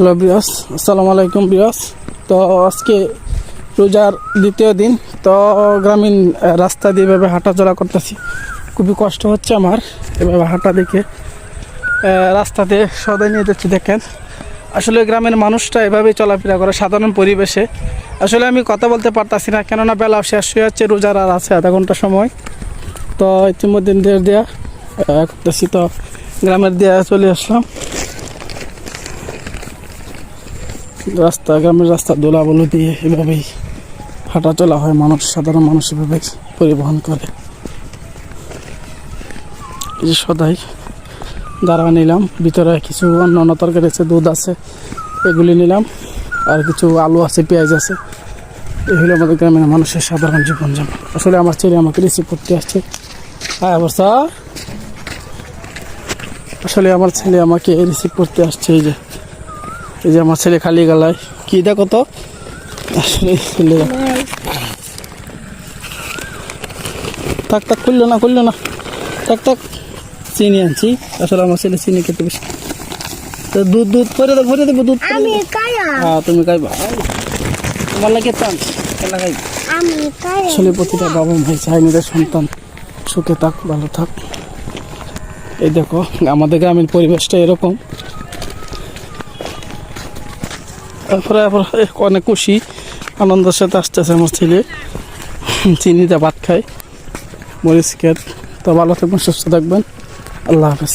Hello বিয়াস আসসালামু আলাইকুম বিয়াস তো আজকে রোজার দ্বিতীয় দিন, তো গ্রামীণ রাস্তা দিয়ে এভাবে হাঁটাচলা করতেছি। খুবই কষ্ট হচ্ছে আমার এভাবে হাঁটা দেখে। রাস্তাতে সদাই নিয়ে যাচ্ছি, দেখেন। আসলে গ্রামের মানুষটা এভাবেই চলাফেরা করে, সাধারণ পরিবেশে। আসলে আমি কথা বলতে পারতাছি না, কেননা বেলা শেষ হয়ে যাচ্ছে রোজার আর আছে, আধা ঘণ্টা সময়। তো ইতিমধ্যে দেওয়া করতেছি, তো গ্রামের দেয়া চলে আসলাম। রাস্তা, গ্রামের রাস্তা দোলাবলো দিয়ে এভাবেই হাঁটা চলা হয়, মানুষ, সাধারণ মানুষ এভাবেই পরিবহন করে। এই সদাই দাঁড়া নিলাম, ভিতরে কিছু অন্য অন্য তরকারি আছে, দুধ আছে, এগুলি নিলাম, আর কিছু আলু আছে, পেঁয়াজ আছে। এই হলো আমাদের গ্রামের মানুষের সাধারণ জীবনযাপন। আসলে আমার ছেলে আমাকে রিসিভ করতে আসছে। হ্যাঁ অবস্থা? আসলে আমার ছেলে আমাকে রিসিভ করতে আসছে, এই যে। এই যে আমার ছেলে খালি গালায়। কি দেখো তো? আসলে থাক থাক খুললো না খুললো না। থাক থাক চিনি আনছি। আসলে আমার ছেলে চিনি খেতে বেশি। তো দুধ দুধ করে দেবো ভরে দেবো দুধ আমি হ্যাঁ তুমি খাইবা। তোমার লাগে চান কায়া আসলে প্রতিটা বাবা ভাই চায় নিজের সন্তান। সুখে থাক ভালো থাক। এই দেখো আমাদের গ্রামীণ পরিবেশটা এরকম। তারপরে আবার অনেক খুশি, আনন্দের সাথে আসতেছে আমার ছেলে। চিনিতে ভাত খায়। মরিচ খেত। তো ভালো থাকবেন, সুস্থ থাকবেন। আল্লাহ হাফেজ।